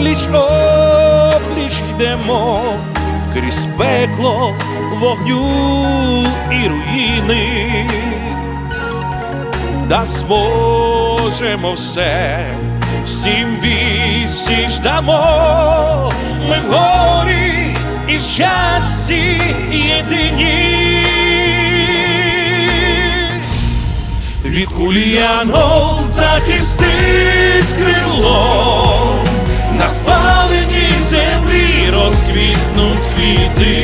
пліч опліч йдемо крізь пекло, вогню і руїни, та зможемо все, всім вісі ждамо, ми в горі і в щасті єдині. Від куліянгол захистить крило, на спаленій землі розквітнуть квіти,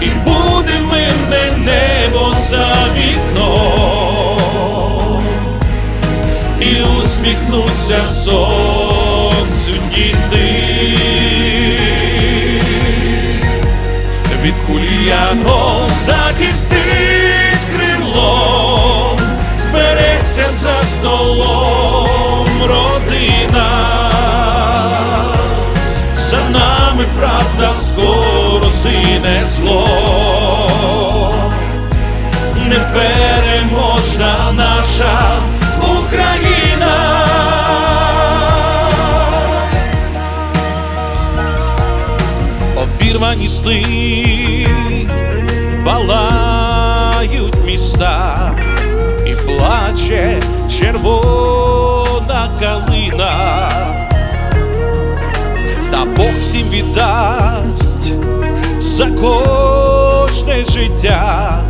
і буде мирне небо за вікном, і усміхнуться сонцю діти. Від куліянгол захистить крилом, збереться за столом родина. За нами правда скоро зине зло, непереможна наша Україна. обірвані сни, палають міста, плаче червона калина, та Бог всім віддасть за кожне життя,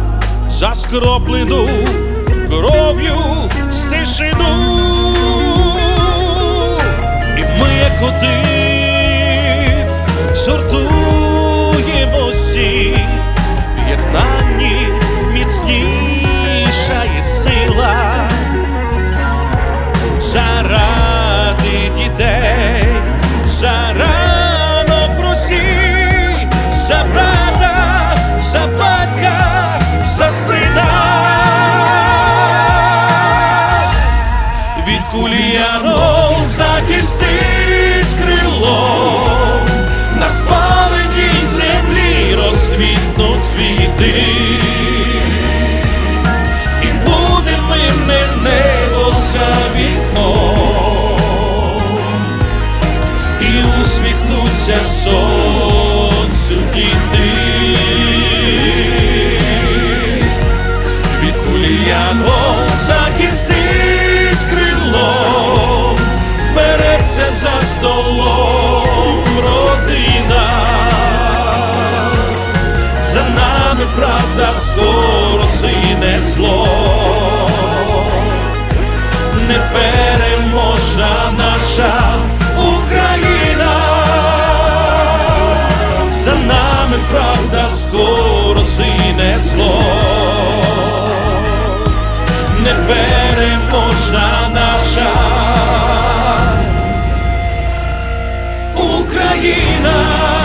за скроплену кров'ю стежину, заради дітей, за ранок просій, за брата, за батька, за сина. Від куліянов захистить крило, на спаленій збереться за столом родина. За нами правда скоро зине зло, непереможна наша Україна. За нами правда скоро зине зло, непереможна наша Україна.